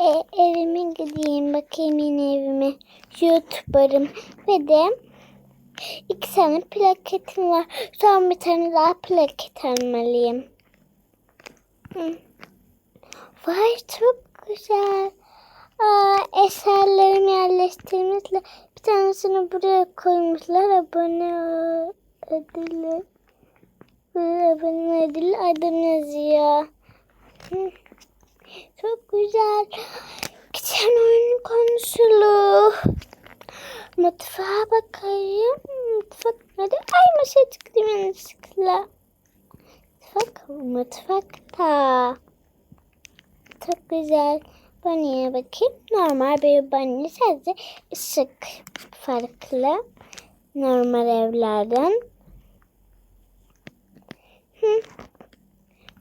e, evime gideyim bakayım yine evime. YouTuber'ım ve de iki tane plaketim var. Son bir tane daha plaket almalıyım. Hı. Vay çok güzel. Aa, eserlerimi yerleştirmişler. Bir tanesini buraya koymuşlar. Abone ödülü. Abone ödülü adım yazıyor. Hı. Çok güzel. Geçen oyun konsolu. Mutfağa bakayım. Mutfak nerede? Ay masa çıktı yanlışlıkla. Mutfak, mutfakta. Çok güzel. Banyoya bakayım. Normal bir banyo. Sadece ışık farklı. Normal evlerden. Hı.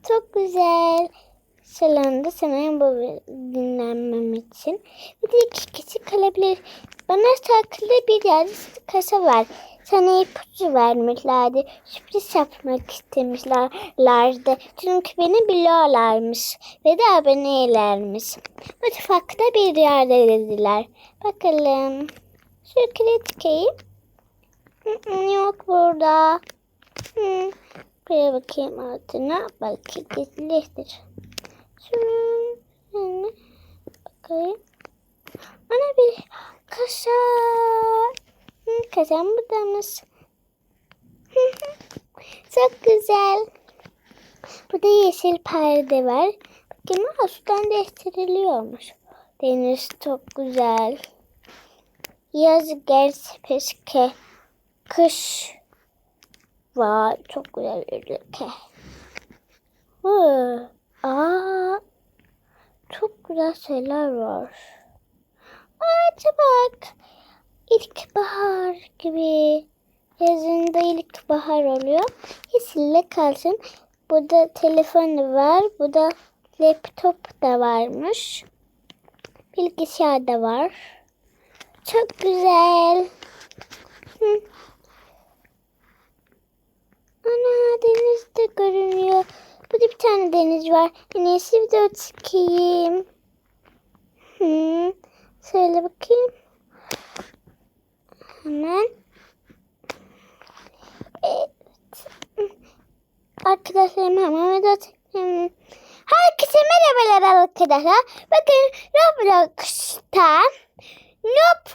Çok güzel. Salonda sanırım bu dinlenmem için. Bir de iki kişi kalabilir. Bana saklı bir yerde kasa var. Sana ipucu vermişlerdi. Sürpriz yapmak istemişlerdi. Çünkü beni biliyorlarmış. Ve de abonelermiş. Mutfakta bir yerde dediler. Bakalım. Şu kritikeyi. Yok burada. Hı. Buraya bakayım altına. Belki gizlidir. Şöyle bakayım. Ana bir kasa. Hı, Kasam buradaymış. Çok güzel. Burada yeşil perde var. Bakayım aslan değiştiriliyormuş. Deniz çok güzel. Yaz gerçi peşke. Kış var. Çok güzel bir ülke. Hı. Aa, çok güzel şeyler var. Ağaca bak. İlkbahar gibi. Yazında ilkbahar oluyor. Yeşille kalsın. Burada telefon da var. Burada laptop da varmış. Bilgisayar da var. Çok güzel. Hı. Ana deniz de görünüyor. Burada bir tane deniz var. En iyisi video çekeyim. Hı. Söyle bakayım. Hemen. Evet. Arkadaşlarım hemen video çekeyim. Herkese merhabalar arkadaşlar. Bakın Roblox'ta noob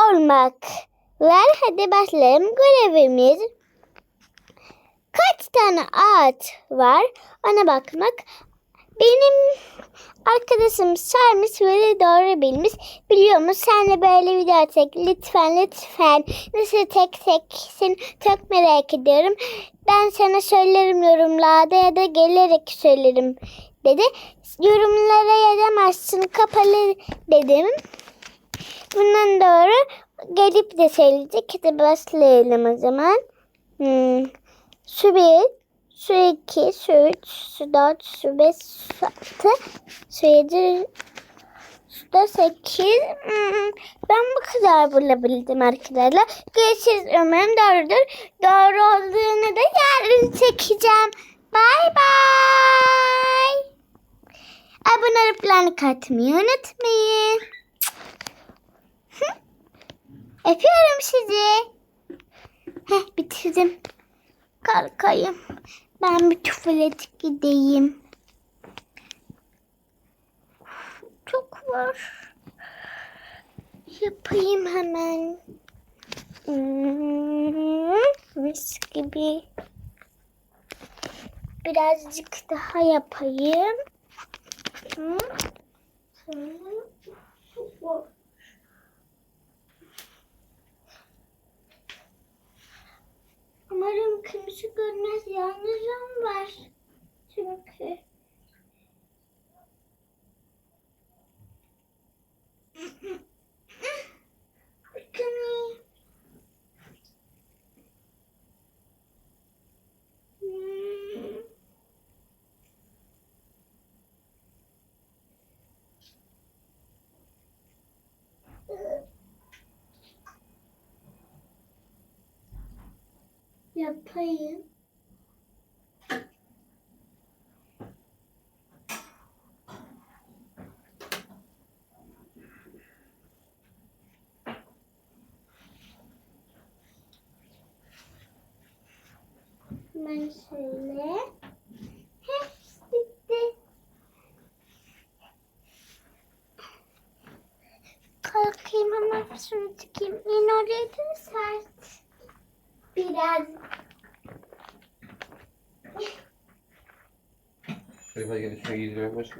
olmak var. Hadi başlayalım. Görevimiz tane ağaç var ona bakmak. Benim arkadaşım saymış ve doğru bilmiş. Biliyor musun? Sen de böyle video çek. Lütfen lütfen. Nasıl tek teksin çok merak ediyorum. Ben sana söylerim yorumlarda ya da gelerek söylerim dedi. Yorumlara yazamazsın kapalı dedim. Bundan doğru gelip de söyleyecek. Hadi başlayalım o zaman. Hmm. Su 1, su 2, su 3, su 4, su 5, su 6, su 7, su da 8. Hmm, Ben bu kadar bulabildim arkadaşlar. Görüşürüz. Umarım doğrudur. Doğru olduğunu da yarın çekeceğim. Bay bay. Abone olup like atmayı unutmayın. Öpüyorum sizi. Heh bitirdim. Kalkayım. Ben bir tuvalet gideyim. Çok var. Yapayım hemen. Hmm, mis gibi. Birazcık daha yapayım. Hmm. Su var. Yalnızım var. Çünkü. Yapayım. Ben şöyle. Heh, bitti. Kalkayım hemen şunu çıkayım. Yine oraya değil mi sert? Biraz. Şöyle gel şunu giydirmeye başla.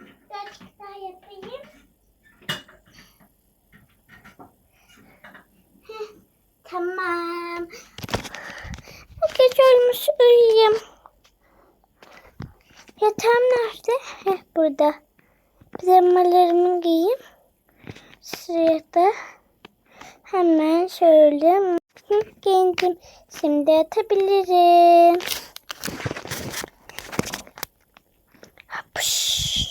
Birazcık daha yapayım. Heh, tamam. Olmuş uyuyayım. Yatağım nerede? Heh, burada. Pijamalarımı giyeyim. Sırada hemen şöyle giyindim. Şimdi yatabilirim.